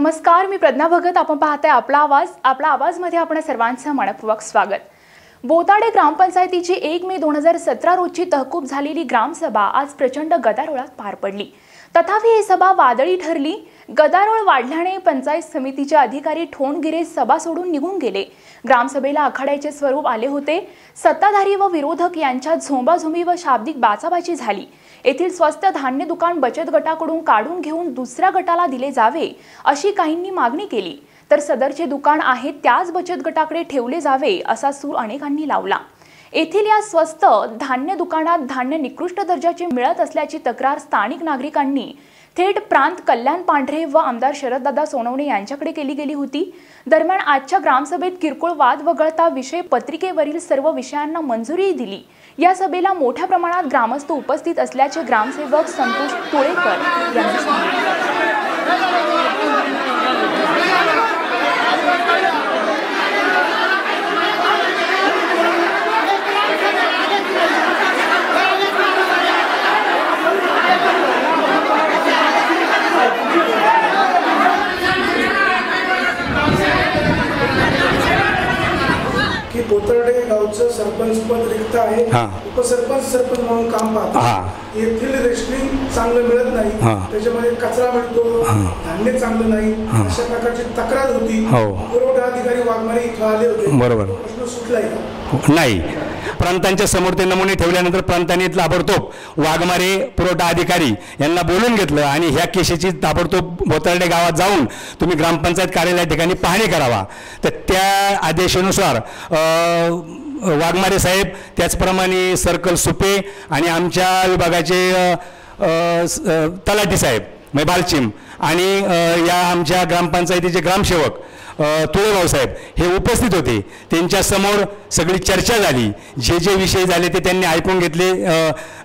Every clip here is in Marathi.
नमस्कार मी प्रज्ञा भगत. आपण पाहताय आपला आवाज. आपला आवाजमध्ये आपण सर्वांचं मनपूर्वक स्वागत. बोताडे ग्रामपंचायतीची एक मे दोन हजार सतरा रोजची तहकूब झालेली ग्रामसभा आज प्रचंड गदारोळात पार पडली. तथापि ही सभा वादळी ठरली. गदारोळ वाढल्याने पंचायत समितीचे अधिकारी ठोणगिरे सभा सोडून निघून गेले. ग्रामसभेला आखाड्याचे स्वरूप आले होते. सत्ताधारी व विरोधक यांच्या झोंबाझोंबी व शाब्दिक बाचाबाची झाली. येथील स्वस्त धान्य दुकान बचत गटाकडून काढून घेऊन दुसऱ्या गटाला दिले जावे अशी काहींनी मागणी केली. तर सदरचे दुकान आहे त्याच बचत गटाकडे ठेवले जावे असा सूर अनेकांनी लावला. येथील या स्वस्त धान्य दुकानात धान्य निकृष्ट दर्जाचे मिळत असल्याची तक्रार स्थानिक नागरिकांनी थेट प्रांत कल्याण पांढरे व आमदार शरददादा सोनवणे यांच्याकडे केली गेली होती. दरम्यान आजच्या ग्रामसभेत किरकोळ वाद वगळता विषय पत्रिकेवरील सर्व विषयांना मंजुरी दिली. या सभेला मोठ्या प्रमाणात ग्रामस्थ उपस्थित असल्याचे ग्रामसेवक संतोष तुळेकर यांनी सांगितले की कोतर्डे गावचं सरपंच पद रिक्त आहे. हा. उपसरपंच सरपंच म्हणून काम हा. पाहतात येथील रेशनिंग चांगलं मिळत नाही. हा. त्याच्यामध्ये कचरा मिळतो. धान्य चांगलं नाही. अशा प्रकारची तक्रार होती. हो. पुरवठा अधिकारी वाघमारे इथं आले होते. बरोबर. प्रश्न सुटलाय. नाही. प्रांतांच्या समोर ते नमुने ठेवल्यानंतर प्रांतांनी ताबडतोब वाघमारे पुरवठा अधिकारी यांना बोलून घेतलं आणि ह्या केसेची ताबडतोब बोतर्डे गावात जाऊन तुम्ही ग्रामपंचायत कार्यालया ठिकाणी पाहणी करावा. तर त्या आदेशानुसार वाघमारे साहेब त्याचप्रमाणे सर्कल सुपे आणि आमच्या विभागाचे तलाठी साहेब म्हणजे बालचिम आणि या आमच्या ग्रामपंचायतीचे ग्रामसेवक अ, तुळेभाऊ साहेब हे उपस्थित होते. त्यांच्यासमोर सगळी चर्चा झाली. जे जे विषय झाले ते त्यांनी ऐकून घेतले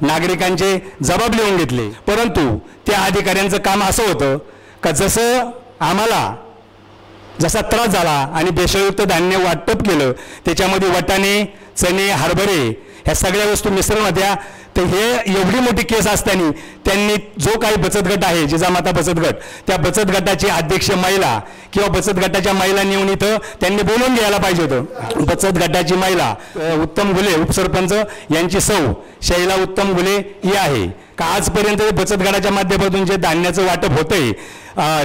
नागरिकांचे जबाब लिहून घेतले. परंतु त्या अधिकाऱ्यांचं काम असं होतं का जसं आम्हाला जसा त्रास झाला आणि भेसळयुक्त धान्य वाटप केलं त्याच्यामध्ये वटाणे चणे हरभरे ह्या सगळ्या वस्तू मिश्रण होत्या. तर हे एवढी मोठी केस असताना त्यांनी जो काही बचत गट आहे जिजामाता बचत गट त्या बचत गटाची अध्यक्ष महिला किंवा बचत गटाच्या महिला नेऊन इथं त्यांनी बोलून घ्यायला पाहिजे होतं. बचत गटाची महिला उत्तम घुले उपसरपंच यांची सौ शैला उत्तम घुले ही आहे. का आजपर्यंत बचत गटाच्या माध्यमातून जे धान्याचं वाटप होतंय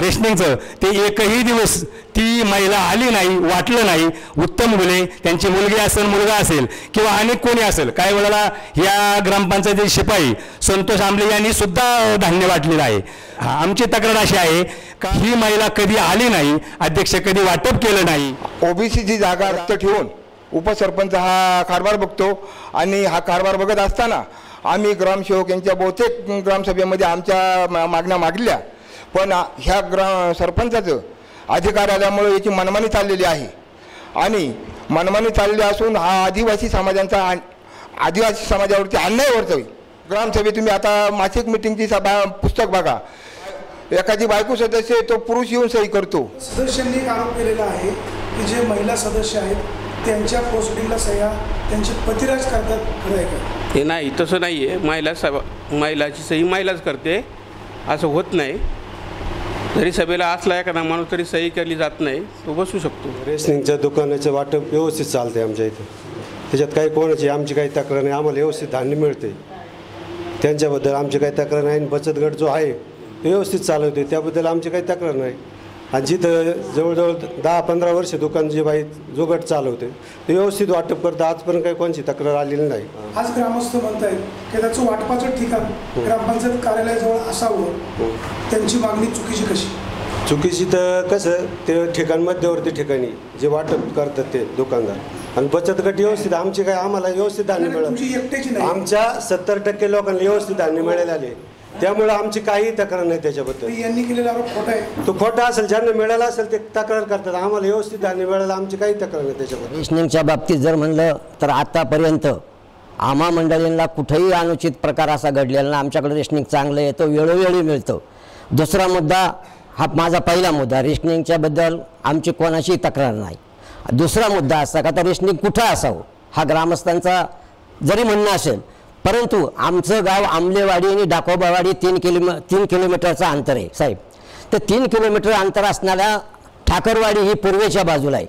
रेशनिंगचं ते एकही दिवस ती महिला आली नाही वाटलं नाही. उत्तम मुले त्यांची मुलगी असेल मुलगा असेल किंवा अनेक कोणी असेल काही वेळेला या ग्रामपंचायतीचे शिपाई संतोष आंबले यांनी सुद्धा धान्य वाटलेलं आहे. आमची तक्रार अशी आहे का ही महिला कधी आली नाही अध्यक्ष कधी वाटप केलं नाही. ओबीसीची जागा रक्त ठेवून उपसरपंच हा कारभार बघतो आणि हा कारभार बघत असताना आम्ही ग्रामसेवक यांच्या बहुतेक ग्रामसभेमध्ये आमच्या मा- मागण्या मागल्या पण ह्या ग्रा सरपंचाचं अधिकार आल्यामुळे याची मनमानी चाललेली आहे. आणि मनमानी चालली असून हा आदिवासी समाजांचा आदिवासी समाजावरती अन्याय वर्तवी ग्रामसभेत तुम्ही आता मासिक मिटिंगची सभा पुस्तक बघा. एखादी बायको सदस्य आहे, तो पुरुष येऊन सही करतो. सदस्यांनी आरोप केलेला आहे की जे महिला सदस्य आहेत त्यांच्या पोस्टिंगला सह्या त्यांचे पतिराज करतात खरं आहे का? हे नाही तसं नाही आहे महिला सभा महिलाची सही महिलाच करते. असं होत नाही. जरी सभेला असला एखादा माणूस तरी सही केली जात नाही. तो बसू शकतो. रेसनिंगच्या दुकानाचं वाटप व्यवस्थित चालते आमच्या इथं. त्याच्यात काही कोणाची आमची काही तक्रार नाही. आम्हाला व्यवस्थित धान्य मिळते. त्यांच्याबद्दल आमची काही तक्रार नाही आणि बचत गट जो आहे व्यवस्थित चालवते त्याबद्दल आमची काही तक्रार नाही. आणि जिथं जवळजवळ दहा पंधरा वर्ष दुकान जे बाई जो गट चालवते ते व्यवस्थित वाटप करतं आजपर्यंत काही कोणची तक्रार आलेली नाही. आज ग्रामस्थ म्हणतायत की त्याचं वाटपाचं ठिकाण ग्रामपंचायत कार्यालयाजवळ असावं. त्यांची मागणी चुकीची कशी? चुकीची तर कसं ते ठिकाण मध्यवर्ती ठिकाणी जे वाटप करतात ते दुकानदार. आणि बचत गट व्यवस्थित आमचे काय आम्हाला व्यवस्थित धान्य मिळालं नाही. आमच्या सत्तर टक्के लोकांना व्यवस्थित धान्य मिळाले आले त्यामुळे आमची काही तक्रार नाही त्याच्याबद्दल. यांनी केलेला आरोप खोटा आहे. तो खोटा असेल ज्यांना मिळाला असेल ते तक्रार करतात. आम्हाला व्यवस्थित धान्य मिळालं आमची काही तक्रार नाही त्याच्याबद्दल. रेशनिंगच्या बाबतीत जर म्हणलं तर आतापर्यंत आम्हा मंडळींना कुठेही अनुचित प्रकार असा घडलेला नाही. आमच्याकडे रेशनिंग चांगलं येतं वेळोवेळी मिळतं. दुसरा मुद्दा हा माझा पहिला मुद्दा रेशनिंगच्याबद्दल आमची कोणाची तक्रार नाही. दुसरा मुद्दा असा का तर रेशनिंग कुठं असावं? हा ग्रामस्थांचा जरी म्हणणं असेल परंतु आमचं गाव आंबलेवाडी आणि डाकोबावाडी तीन किलोमी तीन किलोमीटरचं अंतर आहे साहेब. तर तीन किलोमीटर अंतर असणाऱ्या ठाकरवाडी ही पूर्वेच्या बाजूला आहे.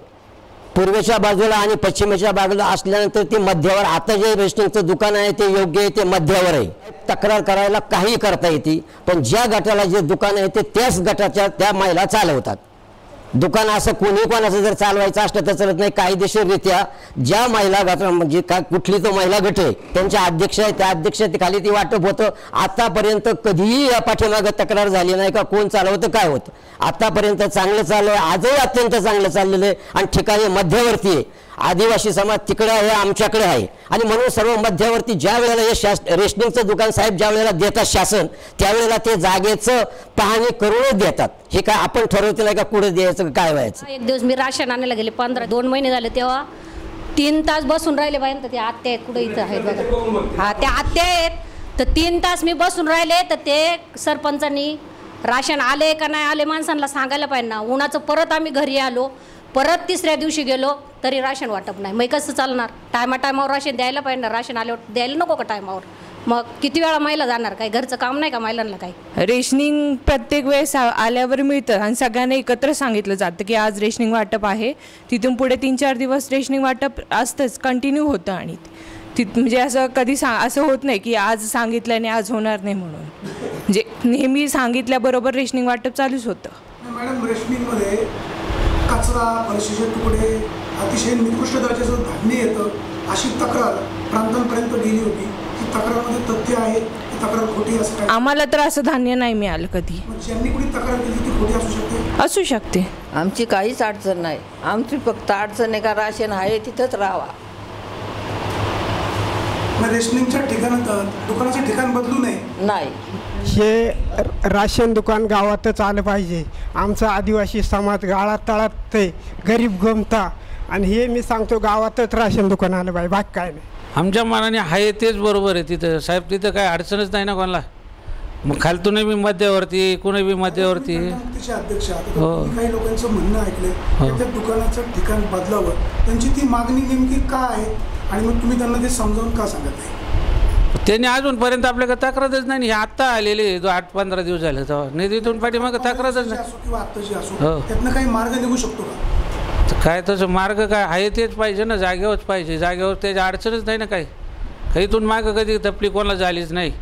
पूर्वेच्या बाजूला आणि पश्चिमेच्या बाजूला असल्यानंतर ते मध्यावर आता जे रेस्टिंगचं दुकान आहे ते योग्य आहे ते मध्यावर आहे. तक्रार करायला काही करता येते पण ज्या गटाला जे दुकान आहे ते त्याच गटाच्या त्या महिला चालवतात. दुकान असं कोणी कोणाचं जर चालवायचं असलं तर चालत नाही. कायदेशीररित्या ज्या महिला गट म्हणजे का कुठली तो महिला गट आहे त्यांच्या अध्यक्ष आहे त्या अध्यक्ष खाली ती वाटप होतं. आतापर्यंत कधीही या पाठीमागं तक्रार झाली नाही का? कोण चालवतं काय होतं? आतापर्यंत चांगलं चाललं आहे आजही अत्यंत चांगलं चाललेलं आहे आणि ठिकाणी मध्यवर्ती आहे. आदिवासी समाज तिकडे आहे आमच्याकडे आहे. आणि म्हणून सर्व मध्यवर्ती ज्या वेळेला हे शास रेशनिंगचं दुकान साहेब ज्या वेळेला देतात शासन त्यावेळेला ते जागेचं पाहणी करूनच देतात. हे काय आपण ठरवते नाही का? कुठे द्यायचं काय व्हायचं? एक दिवस मी राशन आणायला गेले पंधरा दोन महिने झाले तेव्हा तीन तास बसून राहिले बाई तर ते आत्या आहेत कुठे इथं आहेत बघा. हा त्या आत्या आहेत. तर तीन तास मी बसून राहिले तर ते सरपंचांनी राशन आले का नाही आले माणसांना सांगायला पाहिजे ना. उन्हाचं परत आम्ही घरी आलो परत तिसऱ्या दिवशी गेलो तरी राशन वाटप नाही. मग कसं चालणार? टायमा टायमावर राशन द्यायला पाहिजे ना? राशन आल्यावर द्यायला नको का टायमावर? मग किती वेळा महिला जाणार? काय घरचं काम नाही का महिलांना काय रेशनिंग प्रत्येक वेळेस आल्यावर मिळतं आणि सगळ्यांना एकत्र सांगितलं जातं की आज रेशनिंग वाटप आहे. तिथून पुढे तीन चार दिवस रेशनिंग वाटप असतंच कंटिन्यू होतं आणि ति म्हणजे असं कधी सा असं होत नाही की आज सांगितलं आणि आज होणार नाही म्हणून. म्हणजे नेहमी सांगितल्याबरोबर रेशनिंग वाटप चालूच होतं. मॅडम रेशनिंगमध्ये कचरा तुकडे अतिशय निकृष्ट दर्जाचं धान्य येतं अशी तक्रार प्रांतांपर्यंत गेली होती. ही तक्रारमध्ये तथ्य आहे ही तक्रार खोटी असं काय आम्हाला तर असं धान्य नाही मिळालं कधी. ज्यांनी कुणी तक्रार केली ती खोटी असू शकते? असू शकते. आमची काहीच अडचण नाही. आमची फक्त अडचण आहे का राशन आहे तिथंच राहावा. मग रेशनिंगच्या ठिकाणात दुकानाचं ठिकाण बदलू नये? नाही. हे राशन दुकान गावातच आलं पाहिजे. आमचा आदिवासी समाज गाळात तळात ते गरीब गमता आणि हे मी सांगतो गावातच राशन दुकान आलं पाहिजे बाकी काय नाही. आमच्या मनाने आहे तेच बरोबर आहे तिथं. साहेब तिथं काय अडचणच नाही ना कोणाला? मग खालतूनही बी मध्यवर्ती कुणी बी मध्यवर्ती. अध्यक्ष. हो. काही लोकांचं म्हणणं ऐकलंय की त्या दुकानाचं ठिकाण बदलावं. त्यांची ती मागणी नेमकी का आहे? आणि मग तुम्ही त्यांना ते समजावून का सांगत नाही? त्यांनी अजूनपर्यंत आपल्याकडे तक्रारच नाही. हे आत्ता आलेले जो आठ पंधरा दिवस झाले तेव्हा नाही तिथून पाठीमागं तक्रारच नाही. असो किंवा आत्ताची असो हो. त्यातनं काही मार्ग निघू शकतो का? काय तसं मार्ग काय आहे तेच पाहिजे ना जागेवरच पाहिजे. जागेवर त्याच्या अडचणच नाही ना काही. काही इथून मागं कधी तपली कोणाला झालीच नाही.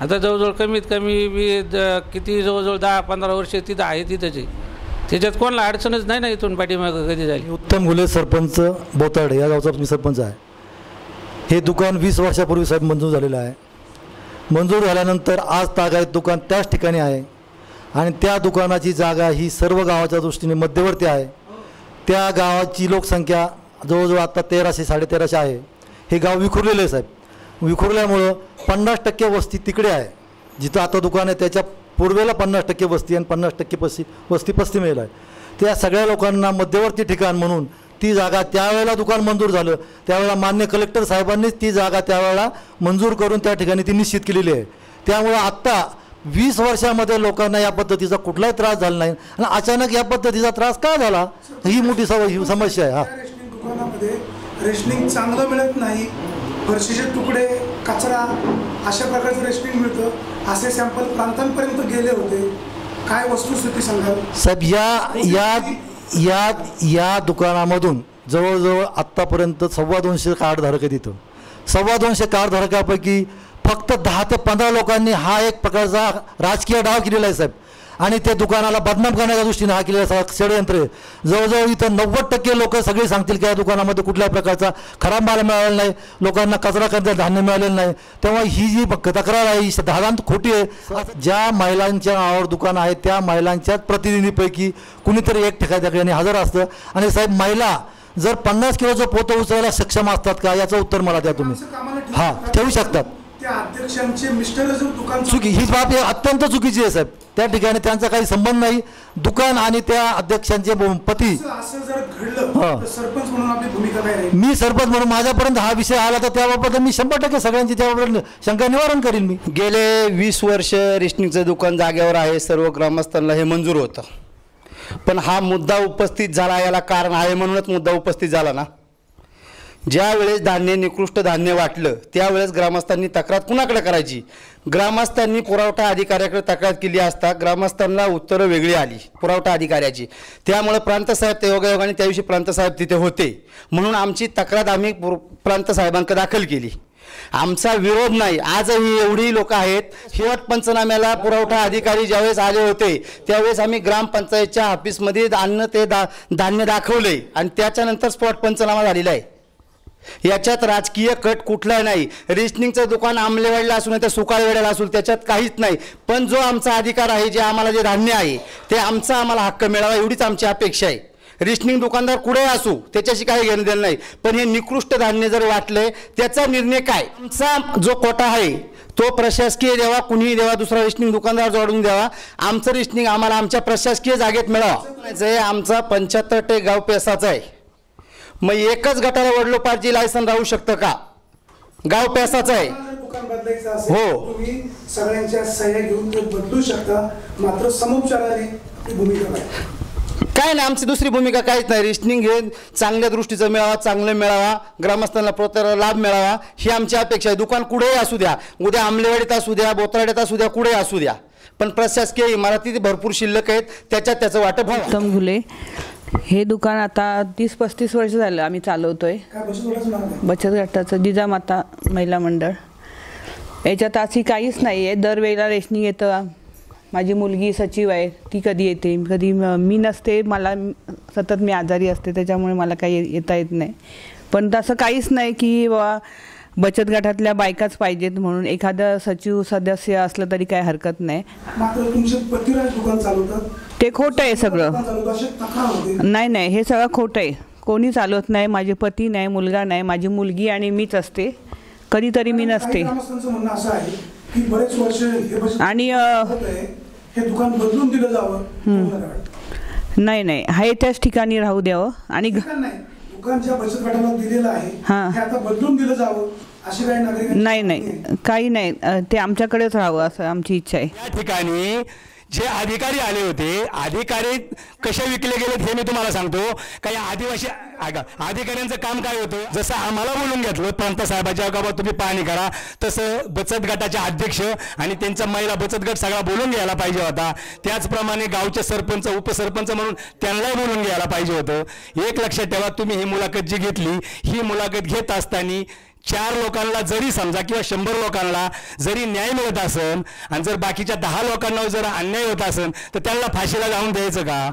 आता जवळजवळ कमीत कमी बी द- किती जवळजवळ दहा पंधरा वर्ष तिथं आहे तिथंच. त्याच्यात कोणाला अडचणच नाही ना इथून पाठीमागं कधी झाली. उत्तम गुले सरपंच बोताडे या गावचा मी सरपंच आहे. हे दुकान वीस वर्षापूर्वी साहेब मंजूर झालेलं आहे. मंजूर झाल्यानंतर आज तागायत दुकान त्याच ठिकाणी आहे. आणि त्या दुकानाची जागा ही सर्व गावाच्या दृष्टीने मध्यवर्ती आहे. त्या गावाची लोकसंख्या जवळजवळ आत्ता तेराशे साडेतेराशे आहे. हे गाव विखुरलेलं आहे साहेब. विखुरल्यामुळं पन्नास टक्के वस्ती तिकडे आहे. जिथं आता दुकान आहे त्याच्या पूर्वेला पन्नास टक्के वस्ती आणि पन्नास टक्के पश्चिम वस्ती पश्चिमेला आहे. त्या सगळ्या लोकांना मध्यवर्ती ठिकाण म्हणून ती जागा त्यावेळेला दुकान मंजूर झालं. त्यावेळेला मान्य कलेक्टर साहेबांनीच ती जागा त्यावेळेला मंजूर करून त्या ठिकाणी ती निश्चित केलेली आहे. त्यामुळं आत्ता वीस वर्षामध्ये लोकांना या पद्धतीचा कुठलाही त्रास झाला नाही. आणि अचानक या पद्धतीचा त्रास का झाला? ही मोठी सव ही समस्या आहे हा. दुकानामध्ये रेशनिंग चांगलं मिळत नाही. फरशीचे तुकडे कचरा अशा प्रकारचं रेशनिंग मिळतं. असे सॅम्पल प्रांतांपर्यंत गेले होते. काय वस्तुस्थिती सांगाल? साहेब या या या या दुकानामधून जवळजवळ आत्तापर्यंत सव्वा दोनशे कार्डधारक आहेत इथं. सव्वा दोनशे कार्डधारकापैकी फक्त दहा ते पंधरा लोकांनी हा एक प्रकारचा राजकीय डाव केलेला आहे साहेब. आणि ते दुकानाला बदनाम करण्याच्या दृष्टीने हा केलेला षडयंत्र आहे. जवळजवळ इथं नव्वद टक्के लोक सगळे सांगतील की या दुकानामध्ये कुठल्याही प्रकारचा खराब माल मिळालेला नाही लोकांना कचरा करता धान्य मिळालेलं नाही. तेव्हा ही जी तक्रार आहे ही धारांत खोटी आहे. ज्या महिलांच्या नावावर दुकान आहे त्या महिलांच्याच प्रतिनिधीपैकी कुणीतरी एक ठिकाणी त्या हजर असतं. आणि साहेब महिला जर पन्नास किलोचं पोतं उचलायला सक्षम असतात का? याचं उत्तर मला द्या तुम्ही. हा. ठेवू शकतात. त्या अध्यक्षांचे मिस्टर जर दुकान चुकी ही बाब ही अत्यंत चुकीची आहे साहेब. त्या ठिकाणी त्यांचा काही संबंध नाही. दुकान आणि त्या अध्यक्षांचे पती. असं असं जर घडलं हा. तर सरपंच म्हणून आपली भूमिका काय मी सरपंच म्हणून माझ्यापर्यंत हा विषय आला तर त्याबाबत मी शंभर टक्के सगळ्यांची त्याबाबत शंका निवारण करीन मी. गेले वीस वर्ष रेशनिंगचं दुकान जागेवर आहे सर्व ग्रामस्थांना हे मंजूर होतं. पण हा मुद्दा उपस्थित झाला याला कारण आहे म्हणूनच मुद्दा उपस्थित झाला ना. ज्या वेळेस धान्य निकृष्ट धान्य वाटलं त्यावेळेस ग्रामस्थांनी तक्रार कुणाकडे करायची? ग्रामस्थांनी पुरवठा अधिकाऱ्याकडे तक्रार केली असता ग्रामस्थांना उत्तरं वेगळी आली पुरवठा अधिकाऱ्याची. त्यामुळे प्रांतसाहेब ते योगायोगाने त्या दिवशी प्रांतसाहेब तिथे होते. म्हणून आमची तक्रार आम्ही पुर- प्रांतसाहेबांकडे दाखल केली. आमचा विरोध नाही. आजही एवढी लोक आहेत. शेवट पंचनाम्याला पुरवठा अधिकारी ज्यावेळेस आले होते त्यावेळेस आम्ही ग्रामपंचायतच्या ऑफिसमध्ये अन्न ते दा धान्य दाखवले आणि त्याच्यानंतर स्पॉट पंचनामा झालेला आहे. याच्यात राजकीय कट कुठला नाही. रेशनिंगचं दुकान आमलेवाडीला असू नाही तर सुकाळवेड्याला असू त्याच्यात काहीच नाही. पण जो आमचा अधिकार आहे जे आम्हाला जे धान्य आहे ते आमचा आम्हाला हक्क मिळावा एवढीच आमची अपेक्षा आहे. रेशनिंग दुकानदार कुठे असू त्याच्याशी काही घेणं देणं नाही. पण हे निकृष्ट धान्य जर वाटले त्याचा निर्णय काय? आमचा जो कोटा आहे तो प्रशासकीय द्यावा कुणीही द्यावा दुसरा रेशनिंग दुकानदार जोडून द्यावा. आमचं रेशनिंग आम्हाला आमच्या प्रशासकीय जागेत मिळावा. जे आमचा पंच्याहत्तर टे गाव पेसाचा आहे. मग एकच गटाला वडलोपारची लायसन राहू शकतं का? गाव पेसाचं आहे. दुकान बदलायचं असेल हो. तर तुम्ही सगळ्यांच्या सह्या घेऊन ते बदलू शकता. मात्र समोपचाराने आपली भूमिका काय? नाही आमची दुसरी भूमिका काहीच नाही. रिशनिंग हे चांगल्या दृष्टीचं मिळावा चांगलं मिळावा ग्रामस्थांना प्रोत्साहन लाभ मिळावा ही आमची अपेक्षा आहे. दुकान कुठेही असू द्या उद्या आमलेवाडीत असू द्या बोत्राड्यात असू द्या कुठेही असू द्या. पण प्रशासकीय इमारती भरपूर शिल्लक आहेत त्याच्यात त्याचं वाटप उत्तम घुले. हे दुकान आता तीस पस्तीस वर्ष झालं आम्ही चालवतोय. बचत गटाचं जिजामाता महिला मंडळ. याच्यात अशी काहीच नाही आहे. दरवेळेला रेशनिंग येतं. माझी मुलगी सचिव आहे. ती कधी येते? कधी म- नसते. मला सतत मी आजारी असते. त्याच्यामुळे मला काही येता येत नाही. पण तसं काहीच नाही की बा बचत गटातल्या बायकाच पाहिजेत म्हणून. एखादं सचिव सदस्य असलं तरी काही हरकत नाही. ते खोटं आहे सगळं. नाही नाही हे सगळं खोटं आहे. कोणी चालवत नाही माझे पती नाही मुलगा नाही माझी मुलगी आणि मीच असते. कधीतरी मी नसते. हे आणि, हे? नाही नाही आहे त्याच ठिकाणी राहू द्यावं. आणि नाही हां. हे नाही नाही काही नाही. ते आमच्याकडेच राहावं असं आमची इच्छा आहे. या ठिकाणी जे अधिकारी आले होते अधिकारी कसे विकले गेलेत हे मी तुम्हाला सांगतो. काही आदिवासी अधिकाऱ्यांचं काम काय होतं जसं आम्हाला बोलून घेतलं प्रांत साहेबाच्या बाबा तुम्ही पाहणी करा तसं बचत गटाचे अध्यक्ष आणि त्यांचा महिला बचत गट सगळा बोलून घ्यायला पाहिजे होता. त्याचप्रमाणे गावचे सरपंच उपसरपंच म्हणून त्यांनाही बोलून घ्यायला पाहिजे होतं. एक लक्षात ठेवा तुम्ही ही मुलाखत जी घेतली ही मुलाखत घेत असताना चार लोकांना जरी समजा किंवा शंभर लोकांना जरी न्याय मिळत असेल आणि जर बाकीच्या दहा लोकांना जर अन्याय होत असेल तर त्यांना फाशीला जाऊन द्यायचं का?